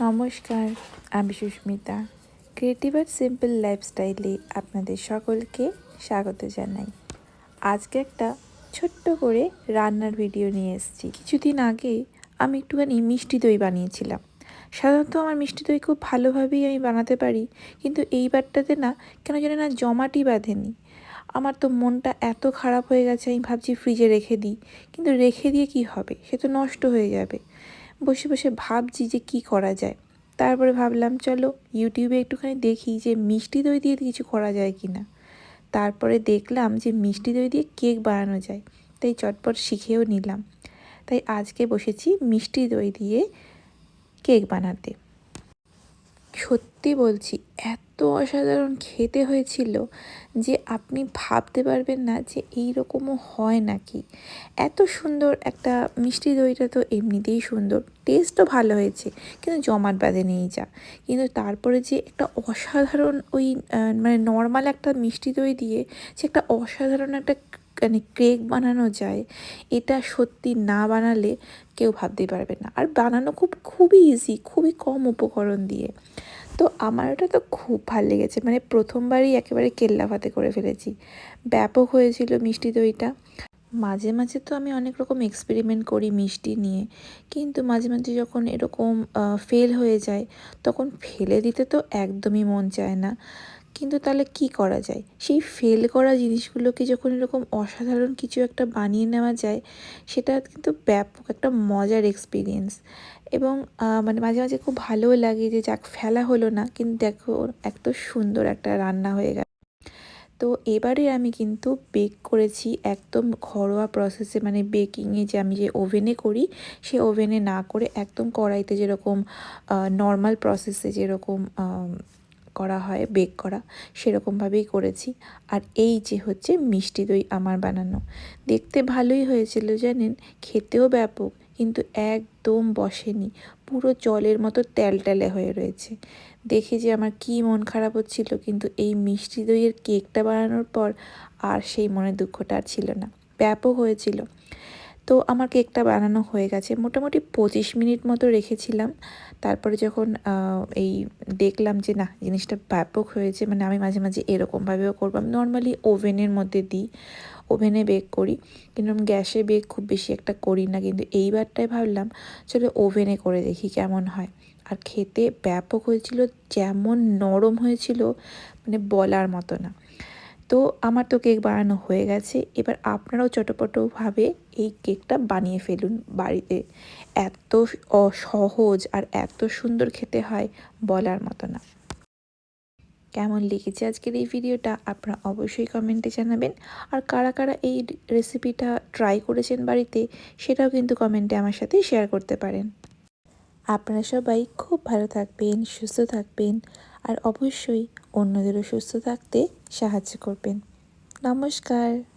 নমস্কার, আমি সুস্মিতা। ক্রিয়েটিভ আর সিম্পল লাইফস্টাইলে আপনাদের সকলকে স্বাগত জানাই। আজকে একটা ছোট্ট করে রান্নার ভিডিও নিয়ে এসেছি। কিছুদিন আগে আমি একটুখানি মিষ্টি দই বানিয়েছিলাম। সাধারণত আমার মিষ্টি দই খুব ভালোভাবেই আমি বানাতে পারি, কিন্তু এইবারটাতে না কেন জানি না জমাটি বাঁধেনি। আমার তো মনটা এত খারাপ হয়ে গেছে, আমি ভাবছি ফ্রিজে রেখে দিই। কিন্তু রেখে দিয়ে কি হবে? সে তো নষ্ট হয়ে যাবে। বসে বসে ভাবছি যে কি করা যায়। তারপরে ভাবলাম, চলো ইউটিউবে একটুখানি দেখি যে মিষ্টি দই দিয়ে কিছু করা যায় কি না তারপরে দেখলাম যে মিষ্টি দই দিয়ে কেক বানানো যায়, তাই চটপট শিখেও নিলাম। তাই আজকে বসেছি মিষ্টি দই দিয়ে কেক বানাতে। সত্যি বলছি, এত অসাধারণ খেতে হয়েছিল যে আপনি ভাবতে পারবেন না যে এই রকমও হয় নাকি। এত সুন্দর একটা মিষ্টি দইটা তো এমনিতেই সুন্দর টেস্টও ভালো হয়েছে, কিন্তু জমাট বাঁধে নেই যা। কিন্তু তারপরে যে একটা অসাধারণ ওই মানে নর্মাল একটা মিষ্টি দই দিয়ে যে একটা অসাধারণ একটা মানে কেক বানানো যায়, এটা সত্যি না বানালে কেউ ভাবতেই পারবে না। আর বানানো খুব, খুবই ইজি খুবই কম উপকরণ দিয়ে। তো আমার ওটা তো খুব ভালো লেগেছে। মানে প্রথমবারই একেবারে কেল্লা ভাতে করে ফেলেছি। ব্যাপক হয়েছিল মিষ্টি দইটা। মাঝে মাঝে তো আমি অনেক রকম এক্সপেরিমেন্ট করি মিষ্টি নিয়ে। কিন্তু মাঝে মাঝে যখন এরকম ফেল হয়ে যায়, তখন ফেলে দিতে তো একদমই মন চায় না। কিন্তু তাহলে কি করা যায়? সেই ফেল করা জিনিসগুলোকে যখন এরকম অসাধারণ কিছু একটা বানিয়ে নেওয়া যায়, সেটা কিন্তু ব্যাপক একটা মজার এক্সপিরিয়েন্স এবং মানে মাঝে মাঝে খুব ভালোও লাগে যে যাক, ফেলা হলো না, কিন্তু দেখো, এত সুন্দর একটা রান্না হয়ে গেল। তো এবারে আমি কিন্তু বেক করেছি একদম ঘরোয়া প্রসেসে মানে বেকিংয়ে যে আমি যে ওভেনে করি, সে ওভেনে না করে একদম কড়াইতে যেরকম নর্মাল প্রসেসে যেরকম করা হয় বেক করা, সেরকমভাবেই করেছি। আর এই যে হচ্ছে মিষ্টি দই আমার বানানো। দেখতে ভালোই হয়েছিল জানেন, খেতেও ব্যাপক, কিন্তু একদম বসেনি, পুরো জলের মতো ত্যালট্যালে হয়ে রয়েছে। দেখে যে আমার কি মন খারাপ হচ্ছিল, কিন্তু এই মিষ্টি দইয়ের কেকটা বানানোর পর আর সেই মনের দুঃখটা আর ছিল না। ব্যাপক হয়েছিল। তো আমার কেকটা বানানো হয়ে গেছে। মোটামুটি পঁচিশ মিনিট মতো রেখেছিলাম। তারপরে যখন এই দেখলাম যে না, জিনিসটা ব্যাপক হয়েছে মানে আমি মাঝে মাঝে এরকমভাবেও করব। আমি নর্মালি ওভেনের মধ্যে দিই। ওভেনে বেক করি। কিন্তু আমি গ্যাসে বেক খুব বেশি একটা করি না। কিন্তু এইবারটাই ভাবলাম, চলো ওভেনে করে দেখি কেমন হয়। আর খেতে ব্যাপক হয়েছিল, যেমন নরম হয়েছিল মানে বলার মতো না। তো আমার তো কেক বানানো হয়ে গেছে, এবার আপনারাও চটপটোভাবে এই কেকটা বানিয়ে ফেলুন বাড়িতে। এত সহজ আর এত সুন্দর খেতে হয় বলার মতো না। কেমন লিখেছে আজকের এই ভিডিওটা, আপনারা অবশ্যই কমেন্টে জানাবেন। আর কারা কারা এই রেসিপিটা ট্রাই করেছেন বাড়িতে, সেটাও কিন্তু কমেন্টে আমার সাথে শেয়ার করতে পারেন। আপনারা সবাই খুব ভালো থাকবেন, সুস্থ থাকবেন আর অবশ্যই অন্যদেরও সুস্থ থাকতে সাহায্য করবেন। নমস্কার।